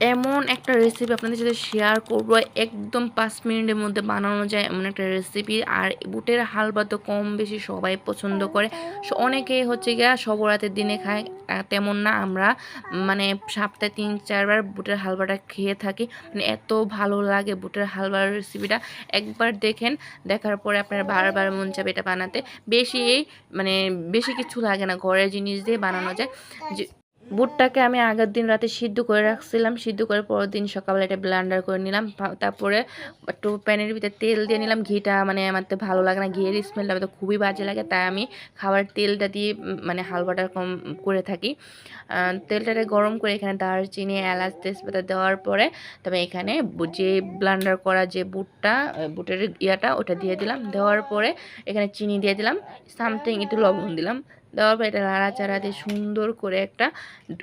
এমন একটা রেসিপি আপনাদের সাথে শেয়ার করব। একদম পাঁচ মিনিটের মধ্যে বানানো যায় এমন একটা রেসিপি আর বুটের হালবা তো কম বেশি সবাই পছন্দ করে। অনেকেই হচ্ছে গিয়া সবরাতের দিনে খায় তেমন না। আমরা মানে সপ্তাহে তিন, চারবার বুটের হালবাটা খেয়ে থাকি। মানে এত ভালো লাগে বুটের হালবার রেসিপিটা একবার দেখেন, দেখার পরে আপনার বারবার মন চাবে এটা বানাতে। বেশি এই মানে বেশি কিছু লাগে না। ঘরের জিনিস দিয়ে বানানো যায়। যে বুটটাকে আমি আগের দিন রাতে সিদ্ধ করে রাখছিলাম। সিদ্ধ করে পরের দিন সকালবেলা এটা ব্লান্ডার করে নিলাম। তারপরে একটু প্যানের ভিতরে তেল দিয়ে নিলাম। ঘিটা মানে আমার তো ভালো লাগে না। ঘিয়ের স্মেলটা আমার তো খুবই বাজে লাগে, তাই আমি খাবার তেলটা দিয়ে মানে হালুয়াটা কম করে থাকি। তেলটাকে গরম করে এখানে দারচিনি, এলাচ, তেজপাতা দেওয়ার পরে তবে এখানে যে ব্লান্ডার করা যে বুটটা বুটের ইয়াটা, ওটা দিয়ে দিলাম। দেওয়ার পরে এখানে চিনি দিয়ে দিলাম। সামথিং একটু লবণ দিলাম। দেওয়ার পর এটা নাড়াচাড়া দিয়ে সুন্দর করে একটা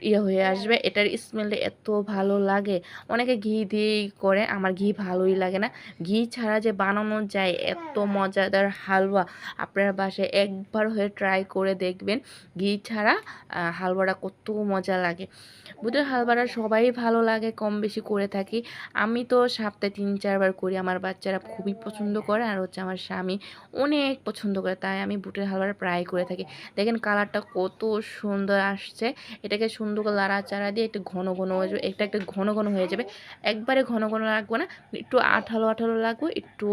ইয়ে হয়ে আসবে। এটার স্মেলটা এত ভালো লাগে। অনেকে ঘি দিয়েই করে, আমার ঘি ভালোই লাগে না। ঘি ছাড়া যে বানানো যায় এত মজাদার হালুয়া। আপনার বাসায় একবার হয়ে ট্রাই করে দেখবেন। ঘি ছাড়া হালুয়াটা কত মজা লাগে। বুটের হালুয়াটা সবাই ভালো লাগে, কম বেশি করে থাকি। আমি তো সপ্তাহে তিন, চারবার করি। আমার বাচ্চারা খুবই পছন্দ করে আর হচ্ছে আমার স্বামী অনেক পছন্দ করে। তাই আমি বুটের হালুয়াটা প্রায় করে থাকি। দেখেন কালারটা কত সুন্দর আসছে। এটাকে সুন্দর করে লাড়াচাড়া দিয়ে একটু ঘন ঘন হয়ে যাবে এটা একটু ঘন ঘন হয়ে যাবে। একবারে ঘন ঘন রাখব না, একটু আঠালো আঠালো রাখব, একটু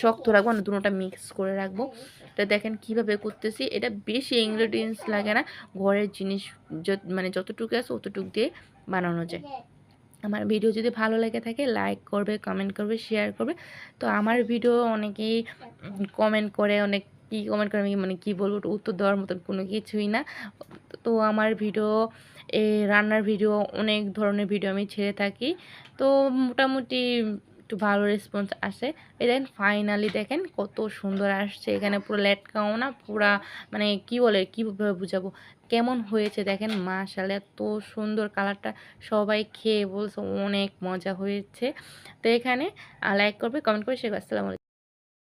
শক্ত রাখব না দুটোটা মিক্স করে রাখব। তো দেখেন কীভাবে করতেছি, এটা বেশি ইনগ্রেডিয়েন্টস লাগে না, ঘরের জিনিস মানে যতটুকু আছে অতটুকু দিয়ে বানানো যায়। আমার ভিডিও যদি ভালো লেগে থাকে লাইক করবে কমেন্ট করবে শেয়ার করবে। তো আমার ভিডিও অনেকেই কমেন্ট করে, অনেক কী কমেন্ট করে আমি মানে কী বলব উত্তর দেওয়ার মতন কোনো কিছুই না। তো আমার ভিডিও এই রান্নার ভিডিও অনেক ধরনের ভিডিও আমি ছেড়ে থাকি। তো মোটামুটি একটু ভালো রেসপন্স আসে। এই দেখেন ফাইনালি দেখেন কত সুন্দর আসছে। এখানে পুরো লেটকাও না, পুরা মানে কি বলে, কীভাবে বুঝাবো? কেমন হয়েছে দেখেন, মাশাআল্লাহ, এত সুন্দর কালারটা সবাই খেয়ে বলছে, অনেক মজা হয়েছে। তো এখানে লাইক করবে কমেন্ট করে শেখ আসসালামু